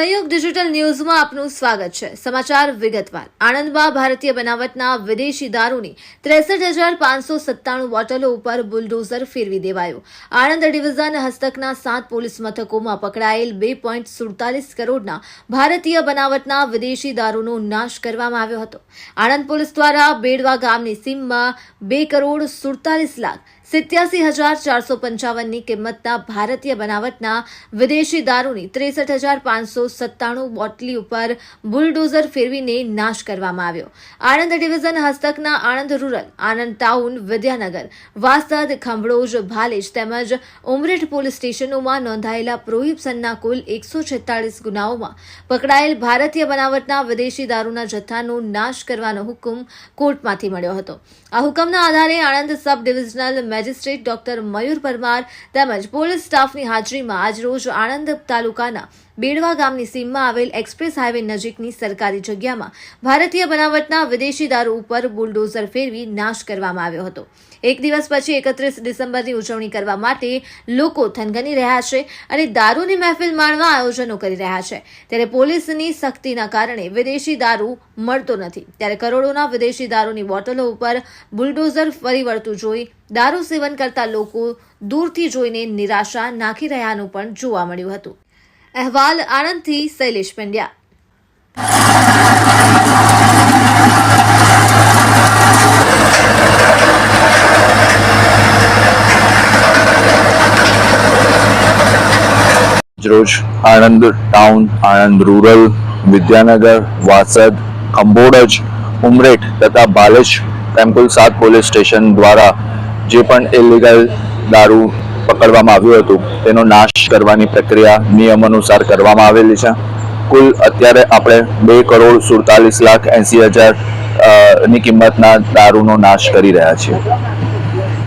Digital ન્યૂઝમાં આપનું સ્વાગત છે. સમાચાર વિગતવાર. આણંદમાં ભારતીય બનાવટના વિદેશી દારૂની ત્રેસઠ હજાર પાંચસો સત્તાણું બોટલો ઉપર બુલડોઝર ફેરવી દેવાયું. આણંદ ડિવિઝન હસ્તકના સાત પોલીસ મથકોમાં પકડાયેલ બે પોઈન્ટ સુડતાલીસ કરોડના ભારતીય બનાવટના વિદેશી દારૂનો નાશ કરવામાં આવ્યો હતો. આણંદ પોલીસ દ્વારા બેડવા ગામની સીમમાં બે કરોડ સુડતાલીસ લાખ સિત્યાસી હજાર ચારસો પંચાવનની કિંમતના ભારતીય બનાવટના વિદેશી દારૂની ત્રેસઠ હજાર પાંચસો સત્તાણું બોટલી ઉપર બુલડોઝર ફેરવીને નાશ કરવામાં આવ્યો. આણંદ ડિવિઝન હસ્તકના આણંદ રૂરલ, આણંદ ટાઉન, વિદ્યાનગર, વાસદ ખંભળોજ ભાલેજ તેમજ ઉમરેઠ પોલીસ સ્ટેશનોમાં નોંધાયેલા પ્રોહિબસનના કુલ એકસો છેતાળીસ ગુનાઓમાં પકડાયેલ ભારતીય બનાવટના વિદેશી દારૂના જથ્થાનો નાશ કરવાનો હુકમ કોર્ટમાંથી મળ્યો હતો. આ હુકમના આધારે Anand sub divisional magistrate doctor Mayur Parmar તેમજ પોલીસ સ્ટાફની હાજરીમાં આજરોજ આણંદ તાલુકાના બેડવા ગામની સીમમાં આવેલ એક્સપ્રેસ હાઈવે નજીકની સરકારી જગ્યામાં ભારતીય બનાવટના વિદેશી દારૂ ઉપર બુલડોઝર ફેરવી નાશ કરવામાં આવ્યો હતો. એક દિવસ પછી એકત્રીસ ડિસેમ્બરની ઉજવણી કરવા માટે લોકો થનગની રહ્યા છે અને દારૂની મહેફિલ માણવા આયોજનો કરી રહ્યા છે. ત્યારે પોલીસની સખ્તીના કારણે વિદેશી દારૂ મળતો નથી. ત્યારે કરોડોના વિદેશી દારૂની બોટલો ઉપર બુલડોઝર ફરી વળતું જોઈ દારૂ સેવન કરતા લોકો દૂરથી જોઈને નિરાશા નાખી રહ્યાનું પણ જોવા મળ્યું હતું. અહેવાલ આણંદથી શૈલેષ પંડ્યા. રોજ આણંદ ટાઉન, આણંદ રૂરલ, વિદ્યાનગર, વાસદ ખંભોડજ ઉમરેઠ તથા ભાલેજ તેમ સાત પોલીસ સ્ટેશન દ્વારા જે પણ ઇલીગલ દારૂ પકડવામાં આવ્યું હતું, તેનો નાશ કરવાની પ્રક્રિયા નિયમ અનુસાર કરવામાં આવેલી છે. કુલ અત્યારે આપણે બે કરોડ સુડતાલીસ લાખ એંસી હજારની કિંમતના દારૂનો નાશ કરી રહ્યા છીએ.